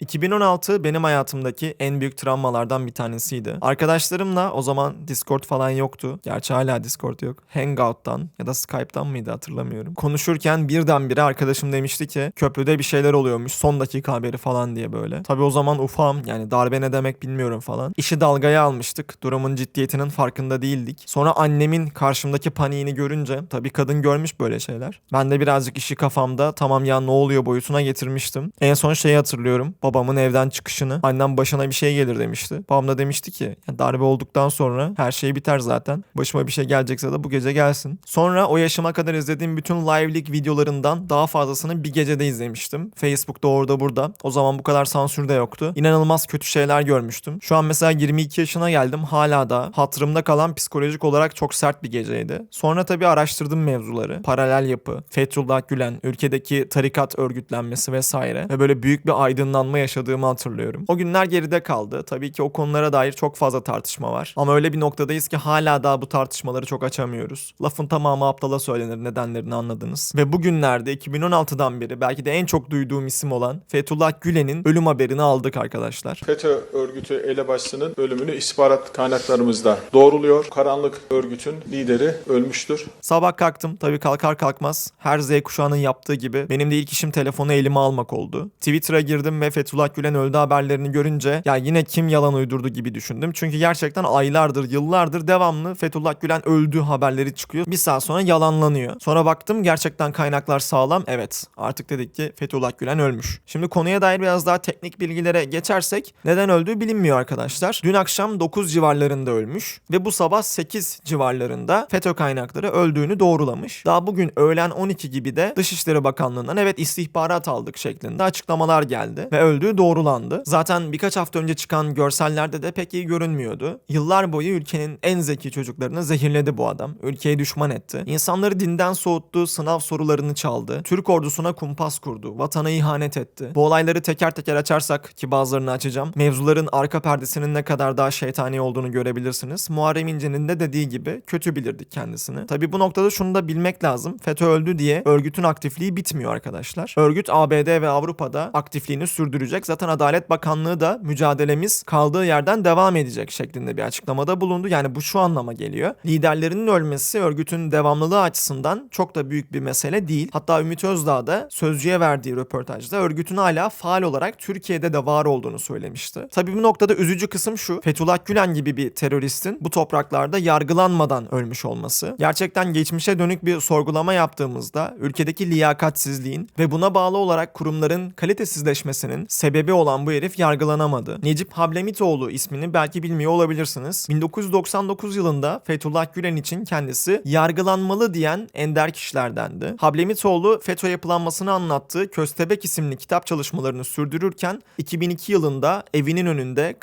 2016 benim hayatımdaki en büyük travmalardan bir tanesiydi. Arkadaşlarımla o zaman Discord falan yoktu. Gerçi hala Discord yok. Hangout'tan ya da Skype'tan mıydı hatırlamıyorum. Konuşurken birdenbire arkadaşım demişti ki köprüde bir şeyler oluyormuş son dakika haberi falan diye böyle. Tabii o zaman ufam yani darbe ne demek bilmiyorum falan. İşi dalgaya almıştık. Durumun ciddiyetinin farkında değildik. Sonra annemin karşımdaki paniğini görünce tabii kadın görmüş böyle şeyler. Ben de birazcık işi kafamda tamam ya ne oluyor boyutuna getirmiştim. En son şeyi hatırlıyorum. Babamın evden çıkışını. Annem başına bir şey gelir demişti. Babam da demişti ki "Ya darbe olduktan sonra her şey biter zaten. Başıma bir şey gelecekse de bu gece gelsin. Sonra o yaşıma kadar izlediğim bütün live'lik videolarından daha fazlasını bir gecede izlemiştim. Facebook'ta orada burada. O zaman bu kadar sansür de yoktu. İnanılmaz kötü şeyler görmüştüm. Şu an mesela 22 yaşına geldim. Hala da hatırımda kalan psikolojik olarak çok sert bir geceydi. Sonra tabii araştırdım mevzuları. Paralel yapı, Fethullah Gülen, ülkedeki tarikat örgütlenmesi vesaire ve böyle büyük bir aydınlanma yaşadığımı hatırlıyorum. O günler geride kaldı. Tabii ki o konulara dair çok fazla tartışma var. Ama öyle bir noktadayız ki hala daha bu tartışmaları çok açamıyoruz. Lafın tamamı aptala söylenir nedenlerini anladınız. Ve bugünlerde 2016'dan beri belki de en çok duyduğum isim olan Fethullah Gülen'in ölüm haberini aldık arkadaşlar. FETÖ örgütü elebaşısının ölümünü istihbarat kaynaklarımızda doğruluyor. Karanlık örgütün lideri ölmüştür. Sabah kalktım tabii kalkar kalkmaz her Z kuşağının yaptığı gibi benim de ilk işim telefonu elime almak oldu. Twitter'a girdim ve Fethullah Gülen öldü haberlerini görünce ya yine kim yalan uydurdu gibi düşündüm. Çünkü gerçekten aylardır yıllardır devamlı Fethullah Gülen öldü haberleri çıkıyor. Bir saat sonra yalanlanıyor. Sonra baktım gerçekten kaynaklar sağlam. Evet artık dedik ki Fethullah Gülen ölmüş. Şimdi konuya dair biraz daha teknik bilgilere geçersek neden öldüğü bilinmiyor arkadaşlar. Dün akşam 9 civarlarında ölmüş ve bu sabah 8 civarlarında FETÖ kaynakları öldüğünü doğrulamış. Daha bugün öğlen 12 gibi de Dışişleri Bakanlığı'ndan evet istihbarat aldık şeklinde açıklamalar geldi ve öldüğü doğrulandı. Zaten birkaç hafta önce çıkan görsellerde de pek iyi görünmüyordu. Yıllar boyu ülkenin en zeki çocuklarını zehirledi bu adam. Ülkeyi düşman etti. İnsanları dinden soğuttu, sınav sorularını çaldı. Türk ordusuna kumpas kurdu. Vatana ihanet etti. Bu olayları teker teker açarsak ki bazılarını açacağım. Mevzuların arka perdesinin ne kadar daha şeytani olduğunu görebilirsiniz. Muharrem İnce'nin de dediği gibi kötü bilirdik kendisini. Tabi bu noktada şunu da bilmek lazım. FETÖ öldü diye örgütün aktifliği bitmiyor arkadaşlar. Örgüt ABD ve Avrupa'da aktifliğini sürdürecek. Zaten Adalet Bakanlığı da mücadelemiz kaldığı yerden devam edecek şeklinde bir açıklamada bulundu. Yani bu şu anlama geliyor. Liderlerinin ölmesi örgütün devamlılığı açısından çok da büyük bir mesele değil. Hatta Ümit Özdağ da Sözcü'ye verdiği röportajda örgütün hala faal olarak Türkiye'de de var olduğunu söylemişti. Tabii bu noktada üzücü kısım şu. Fethullah Gülen gibi bir teröristin bu topraklarda yargılanmadan ölmüş olması. Gerçekten geçmişe dönük bir sorgulama yaptığımızda ülkedeki liyakatsizliğin ve buna bağlı olarak kurumların kalitesizleşmesinin sebebi olan bu herif yargılanamadı. Necip Hablemitoğlu ismini belki bilmiyor olabilirsiniz. 1999 yılında Fethullah Gülen için kendisi yargılanmalı diyen ender kişilerdendi. Hablemitoğlu FETÖ yapılanmasını anlattığı Köstebek isimli kitap çalışmalarını sürdürürken 2002 yılında evinin önünde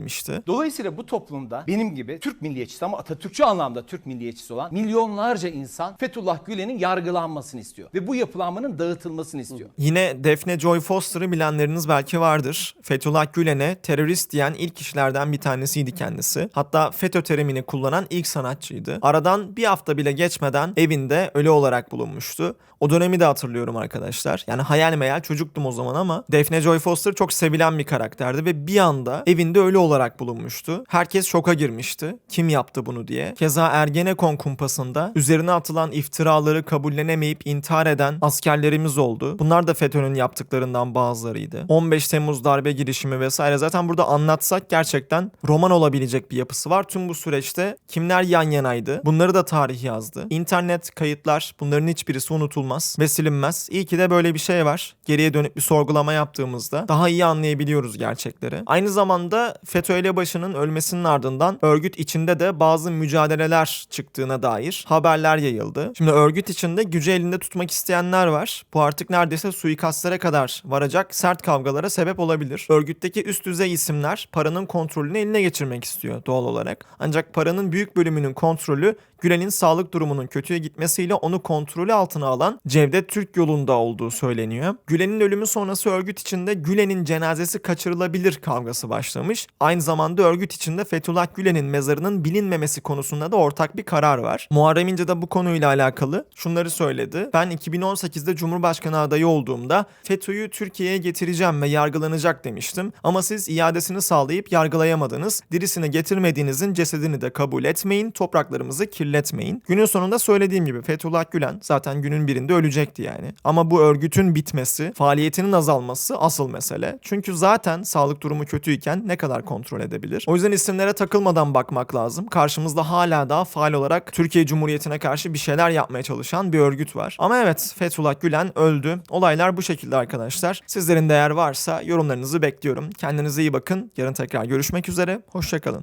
edilmişti. Dolayısıyla bu toplumda benim gibi Türk milliyetçisi ama Atatürkçü anlamda Türk milliyetçisi olan milyonlarca insan Fethullah Gülen'in yargılanmasını istiyor. Ve bu yapılanmanın dağıtılmasını istiyor. Yine Defne Joy Foster'ı bilenleriniz belki vardır. Fethullah Gülen'e terörist diyen ilk kişilerden bir tanesiydi kendisi. Hatta FETÖ terimini kullanan ilk sanatçıydı. Aradan bir hafta bile geçmeden evinde ölü olarak bulunmuştu. O dönemi de hatırlıyorum arkadaşlar. Yani hayal meyal çocuktum o zaman ama Defne Joy Foster çok sevilen bir karakterdi ve bir anda evinde ölü olarak bulunmuştu. Herkes şoka girmişti. Kim yaptı bunu diye. Keza Ergenekon kumpasında üzerine atılan iftiraları kabullenemeyip intihar eden askerlerimiz oldu. Bunlar da FETÖ'nün yaptıklarından bazılarıydı. 15 Temmuz darbe girişimi vesaire zaten burada anlatsak gerçekten roman olabilecek bir yapısı var. Tüm bu süreçte kimler yan yanaydı? Bunları da tarih yazdı. İnternet, kayıtlar bunların hiçbirisi unutulmaz ve silinmez. İyi ki de böyle bir şey var. Geriye dönüp bir sorgulama yaptığımızda daha iyi anlayabiliyoruz gerçekleri. Aynı zamanda FETÖ elebaşının ölmesinin ardından örgüt içinde de bazı mücadeleler çıktığına dair haberler yayıldı. Şimdi örgüt içinde gücü elinde tutmak isteyenler var. Bu artık neredeyse suikastlere kadar varacak sert kavgalara sebep olabilir. Örgütteki üst düzey isimler paranın kontrolünü eline geçirmek istiyor doğal olarak. Ancak paranın büyük bölümünün kontrolü Gülen'in sağlık durumunun kötüye gitmesiyle onu kontrolü altına alan Cevdet Türk yolunda olduğu söyleniyor. Gülen'in ölümü sonrası örgüt içinde Gülen'in cenazesi kaçırılabilir kavgası başlamış. Aynı zamanda örgüt içinde Fethullah Gülen'in mezarının bilinmemesi konusunda da ortak bir karar var. Muharrem İnce de bu konuyla alakalı şunları söyledi. Ben 2018'de Cumhurbaşkanı adayı olduğumda FETÖ'yü Türkiye'ye getireceğim ve yargılanacak demiştim. Ama siz iadesini sağlayıp yargılayamadınız. Dirisini getirmediğinizin cesedini de kabul etmeyin, topraklarımızı kirletmeyin. Günün sonunda söylediğim gibi Fethullah Gülen zaten günün birinde ölecekti yani. Ama bu örgütün bitmesi, faaliyetinin azalması asıl mesele. Çünkü zaten sağlık durumu kötüyken ne kadar kontrol edebilir? O yüzden isimlere takılmadan bakmak lazım. Karşımızda hala daha faal olarak Türkiye Cumhuriyeti'ne karşı bir şeyler yapmaya çalışan bir örgüt var. Ama evet Fethullah Gülen öldü. Olaylar bu şekilde arkadaşlar. Sizlerin değer varsa yorumlarınızı bekliyorum. Kendinize iyi bakın. Yarın tekrar görüşmek üzere. Hoşçakalın.